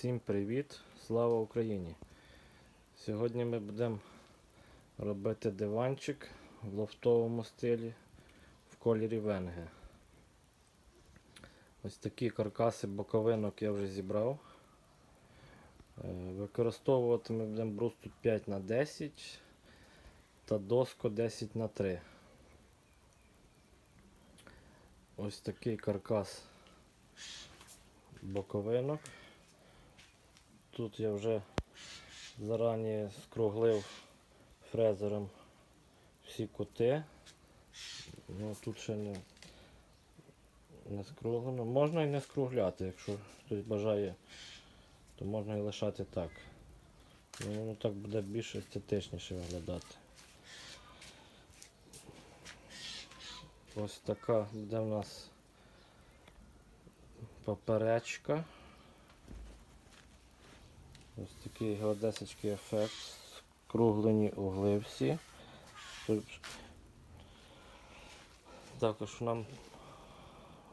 Всім привіт! Слава Україні! Сьогодні ми будемо робити диванчик в лофтовому стилі в кольорі венге. Ось такі каркаси боковинок я вже зібрав. Е, Використовувати ми будемо брус тут 5 на 10 та доску 10 на 3 Ось такий каркас боковинок. Тут я вже зарані скруглив фрезером всі кути. Ну, тут ще не, не скруглено. Можна і не скругляти, якщо хтось бажає, то можна і лишати так. Ну, воно так буде більш естетичніше виглядати. Ось така буде в нас поперечка. Ось такий геодесичний ефект. Скруглені угли всі. Також нам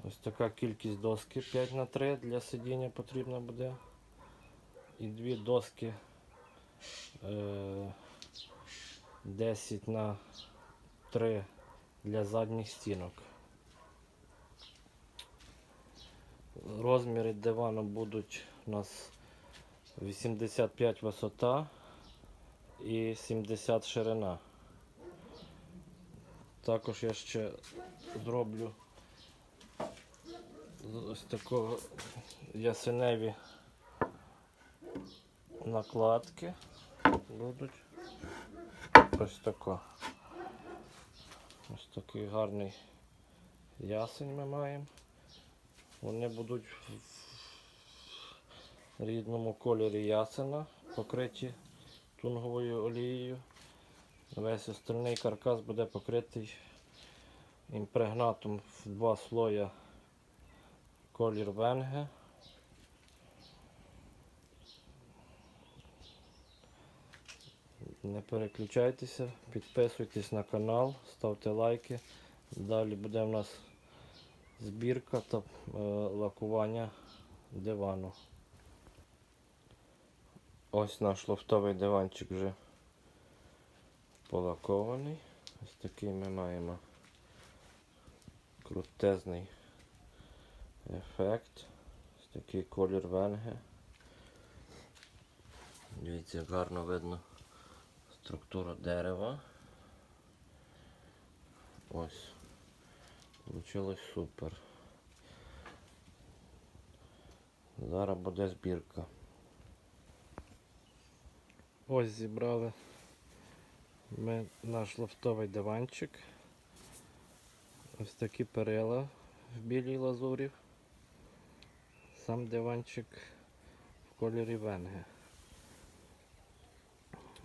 ось така кількість доски 5 на 3 для сидіння потрібна буде. І дві доски е, 10 на 3 для задніх стінок. Розміри дивану будуть у нас 85 висота і 70 ширина. Також я ще зроблю ось такого ясеневі накладки будуть. Ось тако. Ось такий гарний ясень ми маємо. Вони будуть рідному кольорі ясена, покриті тунговою олією. Весь остальний каркас буде покритий імпрегнатом в два слоя колір венге. Не переключайтеся, підписуйтесь на канал, ставте лайки. Далі буде в нас збірка та е, лакування дивану. Ось наш лофтовий диванчик вже полакований. Ось такий ми маємо крутезний ефект. Ось такий колір венге. Дивіться, гарно видно структура дерева. Ось. Получилось супер. Зараз буде збірка. Ось зібрали ми наш лофтовий диванчик. Ось такі перила в білій лазурі. Сам диванчик в кольорі венги.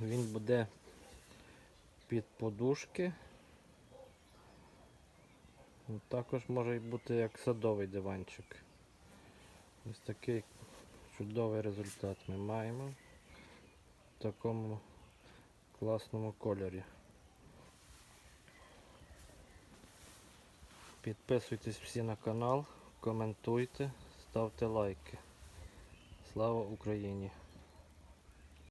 Він буде під подушки. Також може бути як садовий диванчик. Ось такий чудовий результат ми маємо такому класному кольорі. Підписуйтесь всі на канал, коментуйте, ставте лайки. Слава Україні!